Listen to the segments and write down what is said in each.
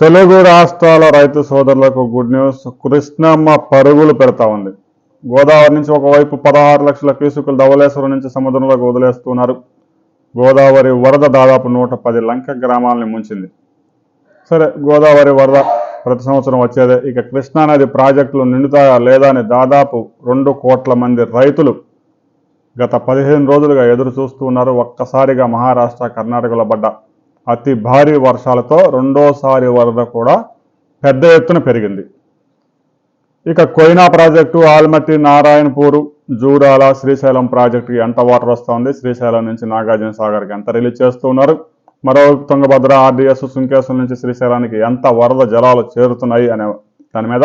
తెలుగు రాష్ట్రాల రైతు సోదరులకు గుడ్ న్యూస్. కృష్ణమ్మ పరుగులు పెడతా ఉంది. గోదావరి నుంచి ఒకవైపు పదహారు లక్షల క్యూసుకులు ధవలేశ్వరం నుంచి సముద్రంలోకి వదిలేస్తున్నారు. గోదావరి వరద దాదాపు నూట పది లంక గ్రామాలని ముంచింది. సరే గోదావరి వరద ప్రతి సంవత్సరం వచ్చేదే. ఇక కృష్ణానది ప్రాజెక్టులు నిండుతాయా లేదా అని దాదాపు రెండు కోట్ల మంది రైతులు గత పదిహేను రోజులుగా ఎదురు చూస్తూ ఉన్నారు. ఒక్కసారిగా మహారాష్ట్ర కర్ణాటకలో పడ్డ అతి భారీ వర్షాలతో రెండోసారి వరద కూడా పెద్ద ఎత్తున పెరిగింది. ఇక కొయినా ప్రాజెక్టు ఆల్మట్టి నారాయణపూరు జూరాల శ్రీశైలం ప్రాజెక్టుకి ఎంత వాటర్ వస్తుంది శ్రీశైలం నుంచి నాగార్జున సాగర్కి ఎంత రిలీజ్ చేస్తూ ఉన్నారు తుంగభద్ర ఆర్డీఎస్ సుంకేశ్వరం నుంచి శ్రీశైలానికి ఎంత వరద జలాలు చేరుతున్నాయి అనే దాని మీద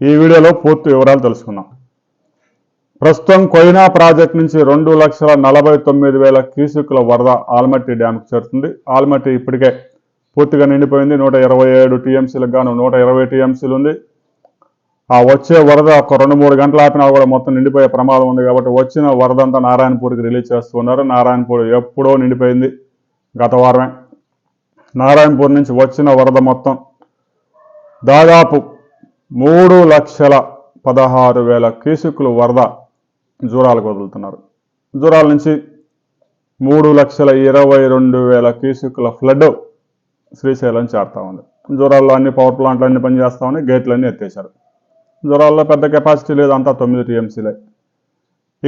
ఈ వీడియోలో పూర్తి వివరాలు తెలుసుకుందాం. ప్రస్తుతం కొయినా ప్రాజెక్ట్ నుంచి రెండు లక్షల నలభై తొమ్మిది వేల క్యూసెక్ల వరద ఆల్మట్టి డ్యామ్కు చేరుతుంది. ఆల్మట్టి ఇప్పటికే పూర్తిగా నిండిపోయింది. నూట ఇరవై ఏడు టీఎంసీలకు గాను నూట ఇరవై టీఎంసీలు ఉంది. ఆ వచ్చే వరద ఒక రెండు మూడు గంటలు ఆపినా కూడా మొత్తం నిండిపోయే ప్రమాదం ఉంది కాబట్టి వచ్చిన వరద అంతా నారాయణపూర్కి రిలీజ్ చేస్తున్నారు. నారాయణపూర్ ఎప్పుడో నిండిపోయింది గత వారమే. నారాయణపూర్ నుంచి వచ్చిన వరద మొత్తం దాదాపు మూడు లక్షల పదహారు వేల క్యూసెక్కులు వరద జూరాలకు వదులుతున్నారు. జూరాల నుంచి మూడు లక్షల ఇరవై రెండు వేల క్యూసిక్ల ఫ్లడ్ శ్రీశైలం చేరుతా ఉంది. జూరాల్లో అన్ని పవర్ ప్లాంట్లు అన్ని పనిచేస్తా ఉన్నాయి గేట్లన్నీ ఎత్తేశారు. జూరాల్లో పెద్ద కెపాసిటీ లేదు అంతా తొమ్మిది టీఎంసీలే.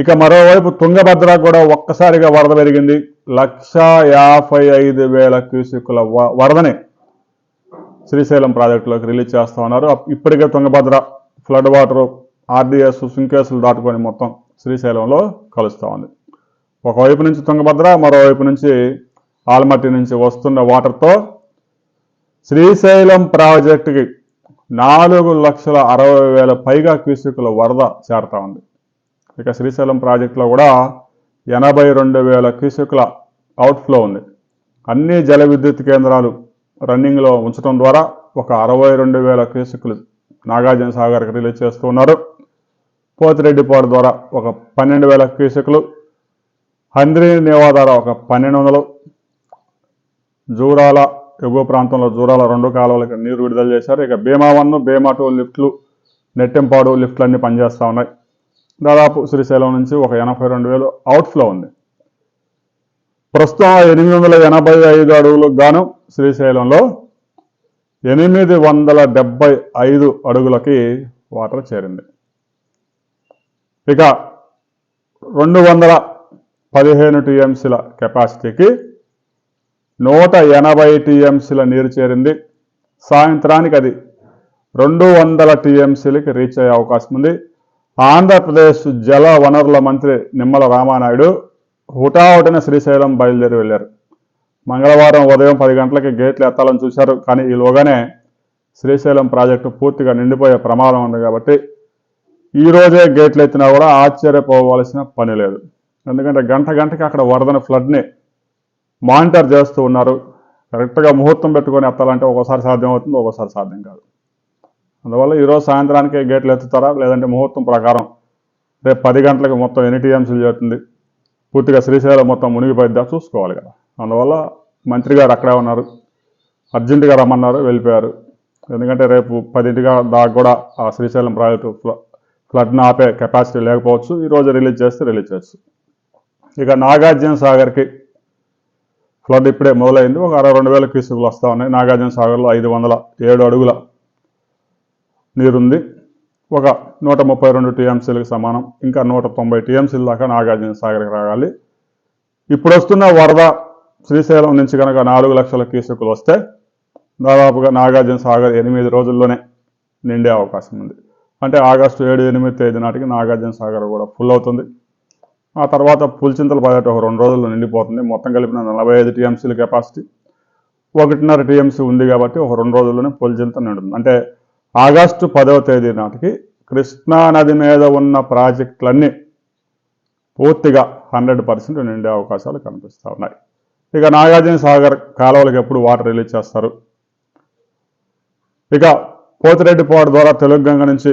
ఇక మరోవైపు తుంగభద్ర కూడా ఒక్కసారిగా వరద పెరిగింది. లక్ష యాభై ఐదు వేల క్యూసిక్ల వ- వరదని శ్రీశైలం ప్రాజెక్టులోకి రిలీజ్ చేస్తా ఉన్నారు. ఇప్పటికే Tungabhadra flood water RDS Sunkesula దాటుకొని మొత్తం శ్రీశైలంలో కలుస్తూ ఉంది. ఒకవైపు నుంచి తుంగభద్ర మరోవైపు నుంచి ఆల్మట్టి నుంచి వస్తున్న వాటర్తో శ్రీశైలం ప్రాజెక్టుకి నాలుగు లక్షల అరవై వేల పైగా క్యూసికుల వరద చేరుతా ఉంది. ఇక శ్రీశైలం ప్రాజెక్టులో కూడా ఎనభై రెండు వేల క్యూసికుల అవుట్ఫ్లో ఉంది. అన్ని జల విద్యుత్ కేంద్రాలు రన్నింగ్లో ఉంచడం ద్వారా ఒక అరవై రెండు వేల క్యూసికులు నాగార్జున సాగర్కి రిలీజ్ చేస్తూ ఉన్నారు. పోతిరెడ్డిపాడు ద్వారా ఒక పన్నెండు వేల క్యూసెక్లు హంద్రి నేవా ద్వారా ఒక పన్నెండు వందలు జూరాల ఎగువ ప్రాంతంలో జూరాల రెండు కాలువలకు నీరు విడుదల చేశారు. ఇక భీమా వన్ భీమా టూ లిఫ్ట్లు నెట్టెంపాడు లిఫ్ట్లు అన్నీ పనిచేస్తూ ఉన్నాయి. దాదాపు శ్రీశైలం నుంచి ఒక ఎనభై రెండు వేలు అవుట్ఫ్లో ఉంది. ప్రస్తుతం ఎనిమిది వందల ఎనభై ఐదు అడుగులకు గాను శ్రీశైలంలో ఎనిమిది వందల డెబ్బై ఐదు అడుగులకి వాటర్ చేరింది. ఇక రెండు వందల పదిహేను టీఎంసీల కెపాసిటీకి నూట ఎనభై టీఎంసీల నీరు చేరింది. సాయంత్రానికి అది రెండు వందల టీఎంసీలకి రీచ్ అయ్యే అవకాశం ఉంది. ఆంధ్రప్రదేశ్ జల వనరుల మంత్రి నిమ్మల రామానాయుడు హుటాహుటిన శ్రీశైలం బయలుదేరి వెళ్ళారు. మంగళవారం ఉదయం పది గంటలకి గేట్లు ఎత్తాలని చూశారు. కానీ ఈలోగానే శ్రీశైలం ప్రాజెక్టు పూర్తిగా నిండిపోయే ప్రమాదం ఉంది కాబట్టి ఈరోజే గేట్లు ఎత్తినా కూడా ఆశ్చర్యపోవాల్సిన పని లేదు. ఎందుకంటే గంట గంటకి అక్కడ వరదన ఫ్లడ్ని మానిటర్ చేస్తూ ఉన్నారు. కరెక్ట్గా ముహూర్తం పెట్టుకొని ఎత్తాలంటే ఒక్కోసారి సాధ్యం అవుతుంది ఒక్కోసారి సాధ్యం కాదు. అందువల్ల ఈరోజు సాయంత్రానికి గేట్లు ఎత్తుతారా? లేదంటే ముహూర్తం ప్రకారం రేపు పది గంటలకు మొత్తం ఎన్ని టీఎంసీలు చేరుతుంది? పూర్తిగా శ్రీశైలం మొత్తం మునిగిపోయిద్దా? చూసుకోవాలి కదా. అందువల్ల మంత్రి గారు అక్కడే ఉన్నారు. అర్జెంటుగా రమ్మన్నారు వెళ్ళిపోయారు. ఎందుకంటే రేపు పదింటిగా దాకా కూడా ఆ శ్రీశైలం ప్రాజెక్టు ఫ్లడ్ను ఆపే కెపాసిటీ లేకపోవచ్చు. ఈరోజు రిలీజ్ చేస్తే రిలీజ్ చేయొచ్చు. ఇక నాగార్జున సాగర్కి ఫ్లడ్ ఇప్పుడే మొదలైంది. ఒక అరవై రెండు వేల క్యూసెక్లు వస్తూ ఉన్నాయి. నాగార్జున సాగర్లో ఐదు వందల ఏడు అడుగుల నీరుంది ఒక నూట ముప్పై రెండు టీఎంసీలకు సమానం. ఇంకా నూట తొంభై టీఎంసీల దాకా నాగార్జున సాగర్కి రాగాలి ఇప్పుడు వస్తున్న వరద శ్రీశైలం నుంచి కనుక నాలుగు లక్షల క్యూసెక్లు వస్తే దాదాపుగా నాగార్జున సాగర్ ఎనిమిది రోజుల్లోనే నిండే అవకాశం ఉంది. అంటే ఆగస్టు ఏడు ఎనిమిది తేదీ నాటికి నాగార్జున సాగర్ కూడా ఫుల్ అవుతుంది. ఆ తర్వాత పులిచింతల ప్రాజెక్ట్ ఒక రెండు రోజుల్లో నిండిపోతుంది. మొత్తం కలిపిన నలభై ఐదు టీఎంసీల కెపాసిటీ ఒకటిన్నర టీఎంసీ ఉంది కాబట్టి ఒక రెండు రోజుల్లోనే పులిచింత నిండుతుంది. అంటే ఆగస్టు పదవ తేదీ నాటికి కృష్ణా నది మీద ఉన్న ప్రాజెక్టులన్నీ పూర్తిగా హండ్రెడ్ పర్సెంట్ నిండే అవకాశాలు కనిపిస్తూ ఉన్నాయి. ఇక నాగార్జున సాగర్ కాలువలకు ఎప్పుడు వాటర్ రిలీజ్ చేస్తారు? ఇక పోతిరెడ్డిపాడు ద్వారా తెలుగు గంగ నుంచి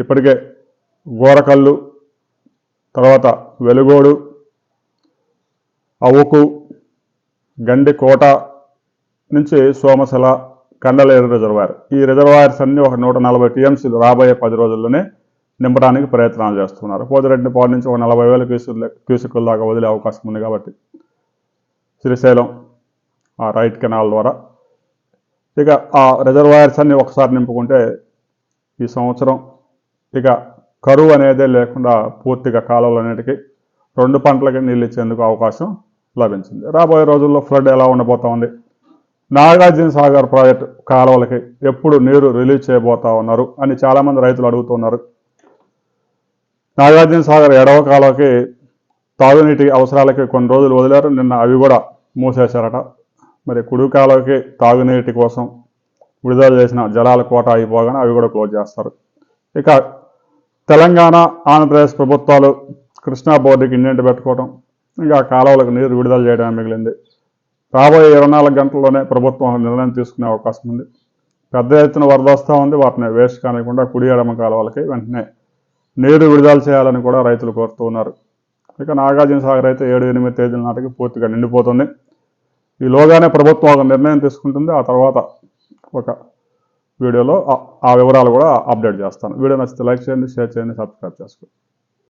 ఇప్పటికే గోరకల్లు తర్వాత వెలుగోడు అవుకు గండికోట నుంచి సోమశల కండలేరు రిజర్వాయర్. ఈ రిజర్వాయర్స్ అన్నీ ఒక నూట నలభై టీఎంసీలు రాబోయే పది రోజుల్లోనే నింపడానికి ప్రయత్నాలు చేస్తున్నారు. పోతిరెడ్డి పాడు నుంచి ఒక నలభై వేల క్యూసెక్ క్యూసెక్కుల దాకా వదిలే అవకాశం ఉంది కాబట్టి శ్రీశైలం ఆ రైట్ కెనాల్ ద్వారా. ఇక ఆ రిజర్వాయర్స్ అన్ని ఒకసారి నింపుకుంటే ఈ సంవత్సరం ఇక కరువు అనేదే లేకుండా పూర్తిగా కాలువలన్నిటికీ రెండు పంటలకి నీళ్ళు ఇచ్చేందుకు అవకాశం లభించింది. రాబోయే రోజుల్లో ఫ్లడ్ ఎలా ఉండబోతా ఉంది? నాగార్జున సాగర్ ప్రాజెక్టు కాలువలకి ఎప్పుడు నీరు రిలీజ్ చేయబోతా ఉన్నారు అని చాలామంది రైతులు అడుగుతున్నారు. నాగార్జున సాగర్ ఎడవ కాలువకి తాగునీటి అవసరాలకి కొన్ని రోజులు వదిలారు. నిన్న అవి కూడా మూసేశారట. మరి కుడి కాలువకి తాగునీటి కోసం విడుదల చేసిన జలాల కోట అయిపోగానే అవి కూడా క్లోజ్ చేస్తారు. ఇక తెలంగాణ ఆంధ్రప్రదేశ్ ప్రభుత్వాలు కృష్ణా బోర్డుకి ఇంజెంట్ పెట్టుకోవడం ఇంకా కాలువలకు నీరు విడుదల చేయడం మిగిలింది. రాబోయే ఇరవై నాలుగు గంటల్లోనే ప్రభుత్వం నిర్ణయం తీసుకునే అవకాశం ఉంది. పెద్ద ఎత్తున వరద వస్తూ ఉంది. వాటిని వేస్ట్ కానికుండా కుడి ఎడమ కాలువలకి వెంటనే నీరు విడుదల చేయాలని కూడా రైతులు కోరుతూ ఉన్నారు. ఇక నాగార్జున సాగర్ అయితే ఏడు ఎనిమిది తేదీల నాటికి పూర్తిగా నిండిపోతుంది. ఈలోగానే ప్రభుత్వం ఒక నిర్ణయం తీసుకుంటుంది. ఆ తర్వాత ఒక వీడియోలో ఆ- వివరాలు కూడా అప్డేట్ చేస్తాను. వీడియో నచ్చితే లైక్ చేయండి షేర్ చేయండి సబ్స్క్రైబ్ చేసుకోండి.